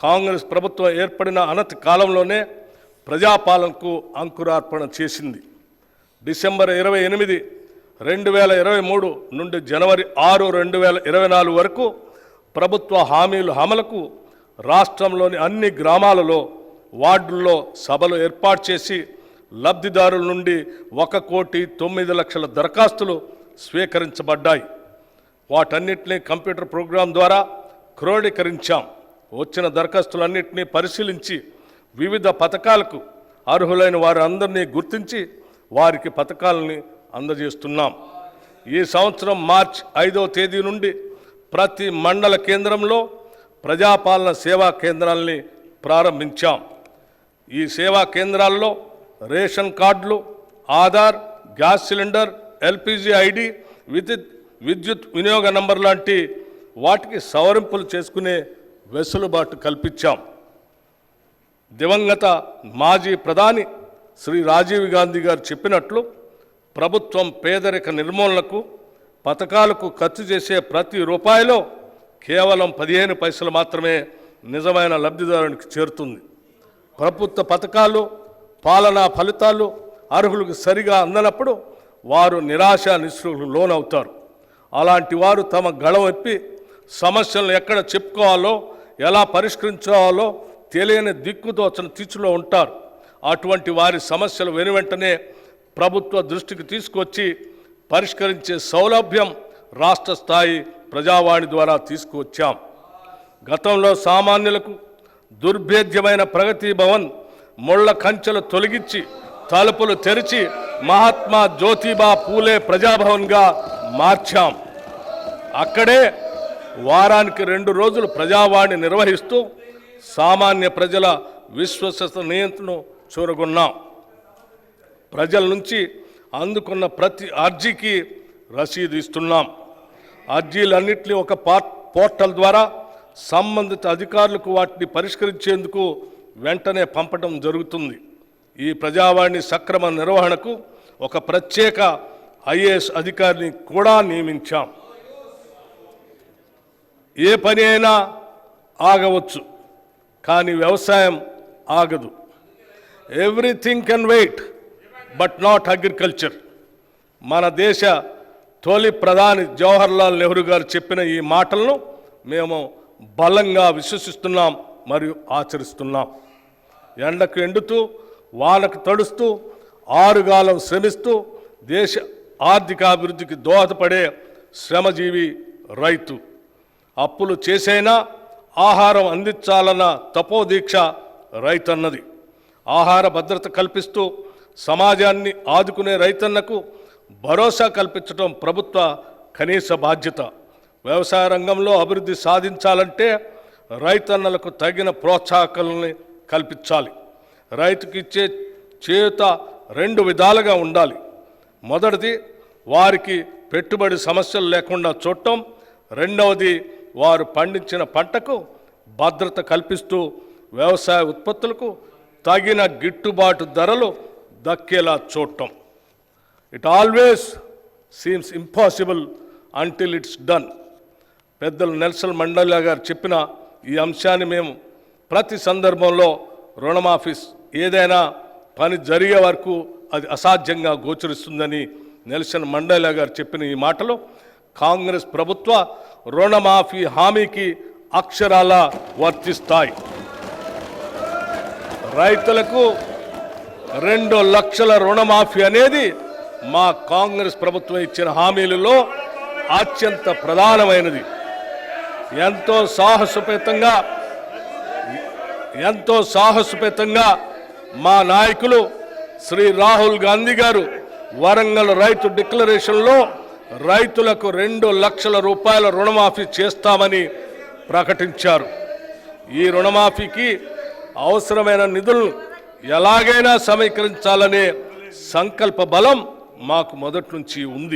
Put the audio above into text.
కాంగ్రెస్ ప్రభుత్వం ఏర్పడిన అనతి కాలంలోనే ప్రజాపాలనకు అంకురార్పణ చేసింది. డిసెంబర్ ఇరవై ఎనిమిది రెండు వేల ఇరవై మూడు నుండి జనవరి ఆరు రెండు వేల ఇరవై నాలుగు వరకు ప్రభుత్వ హామీలు అమలుకు రాష్ట్రంలోని అన్ని గ్రామాలలో వార్డుల్లో సభలు ఏర్పాటు చేసి లబ్ధిదారుల నుండి ఒక కోటి తొమ్మిది లక్షల దరఖాస్తులు స్వీకరించబడ్డాయి. వాటన్నిటిని కంప్యూటర్ ప్రోగ్రాం ద్వారా క్రోడీకరించాం. వచ్చిన దరఖాస్తులన్నింటినీ పరిశీలించి వివిధ పథకాలకు అర్హులైన వారందరినీ గుర్తించి వారికి పథకాలని అందజేస్తున్నాం. ఈ సంవత్సరం మార్చ్ ఐదవ తేదీ నుండి ప్రతి మండల కేంద్రంలో ప్రజాపాలన సేవా కేంద్రాల్ని ప్రారంభించాం. ఈ సేవా కేంద్రాల్లో రేషన్ కార్డులు Aadhaar gas cylinder LPG ID విద్యుత్ విద్యుత్ వినియోగ నంబర్ లాంటి వాటికి సవరింపులు చేసుకునే వెసులుబాటు కల్పించాం. దివంగత మాజీ ప్రధాని శ్రీ రాజీవ్ గాంధీ గారు చెప్పినట్లు ప్రభుత్వం పేదరిక నిర్మూలనకు పథకాలకు ఖర్చు చేసే ప్రతి రూపాయిలో కేవలం పదిహేను పైసలు మాత్రమే నిజమైన లబ్ధిదారునికి చేరుతుంది. ప్రభుత్వ పథకాలు పాలనా ఫలితాలు అర్హులకు సరిగా అందనప్పుడు వారు నిరాశ నిస్పృహులకు లోనవుతారు. అలాంటి వారు తమ గళవెప్పి సమస్యలను ఎక్కడ చెప్పుకోవాలో ఎలా పరిష్కరించాలో తెలియని దిక్కుదోచని తీర్చులో ఉంటారు. అటువంటి వారి సమస్యలు వెను వెంటనే ప్రభుత్వ దృష్టికి తీసుకొచ్చి పరిష్కరించే సౌలభ్యం రాష్ట్ర స్థాయి ప్రజావాణి ద్వారా తీసుకువచ్చాం. గతంలో సామాన్యులకు దుర్భేద్యమైన ప్రగతి భవన్ ముళ్ళ కంచెలు తొలగించి తలుపులు తెరిచి మహాత్మా జ్యోతిబా పూలే ప్రజాభవన్గా మార్చాం. అక్కడే వారానికి రెండు రోజులు ప్రజావాణి నిర్వహిస్తూ సామాన్య ప్రజల విశ్వసనీయతను చూరగొన్నాం. ప్రజల నుంచి అందుకున్న ప్రతి అర్జీకి రసీదు ఇస్తున్నాం. అర్జీలన్నింటినీ ఒక పోర్టల్ ద్వారా సంబంధిత అధికారులకు వాటిని పరిష్కరించేందుకు వెంటనే పంపడం జరుగుతుంది. ఈ ప్రజావాణి సక్రమ నిర్వహణకు ఒక ప్రత్యేక ఐఏఎస్ అధికారిని కూడా నియమించాం. ఏ పని అయినా ఆగవచ్చు కానీ వ్యవసాయం ఆగదు. Everything can wait but not agriculture మన దేశ తొలి ప్రధాని జవహర్లాల్ నెహ్రూ గారు చెప్పిన ఈ మాటలను మేము బలంగా విశ్వసిస్తున్నాం మరియు ఆచరిస్తున్నాం. ఎండకు ఎండుతూ వానకు తడుస్తూ ఆరుగాలం శ్రమిస్తూ దేశ ఆర్థికాభివృద్ధికి దోహదపడే శ్రమజీవి రైతు. అప్పులు చేసైనా ఆహారం అందించాలన్న తపోదీక్ష రైతన్నది. ఆహార భద్రత కల్పిస్తూ సమాజాన్ని ఆదుకునే రైతన్నకు భరోసా కల్పించడం ప్రభుత్వ కనీస బాధ్యత. వ్యవసాయ రంగంలో అభివృద్ధి సాధించాలంటే రైతన్నలకు తగిన ప్రోత్సాహకాలని కల్పించాలి. రైతుకు ఇచ్చే చేత రెండు విధాలుగా ఉండాలి. మొదటిది వారికి పెట్టుబడి సమస్యలు లేకుండా చూడటం రెండవది వారు పండించిన పంటకు భద్రత కల్పిస్తూ వ్యవసాయ ఉత్పత్తులకు తగిన గిట్టుబాటు ధరలు దక్కేలా చూడటం. It always seems impossible until it's done పెద్దలు నెల్సన్ మండలియా గారు చెప్పిన ఈ అంశాన్ని మేము ప్రతి సందర్భంలో రుణమాఫీస్ ఏదైనా పని జరిగే వరకు అది అసాధ్యంగా గోచరిస్తుందని నెల్సన్ మండలియా గారు చెప్పిన ఈ మాటలు కాంగ్రెస్ ప్రభుత్వ రుణమాఫీ హామీకి అక్షరాల వర్తిస్తాయి. రైతులకు రెండు లక్షల రుణమాఫీ అనేది మా కాంగ్రెస్ ప్రభుత్వం ఇచ్చిన హామీలలో అత్యంత ప్రధానమైనది. ఎంతో సాహసోపేతంగా ఎంతో సాహసోపేతంగా మా నాయకులు శ్రీ రాహుల్ గాంధీ గారు వరంగల్ రైతు డిక్లరేషన్లో రైతులకు రెండు లక్షల రూపాయల రుణమాఫీ చేస్తామని ప్రకటించారు. ఈ రుణమాఫీకి అవసరమైన నిధులను ఎలాగైనా సమీకరించాలనే సంకల్ప బలం మాకు మొదటి నుంచి ఉంది.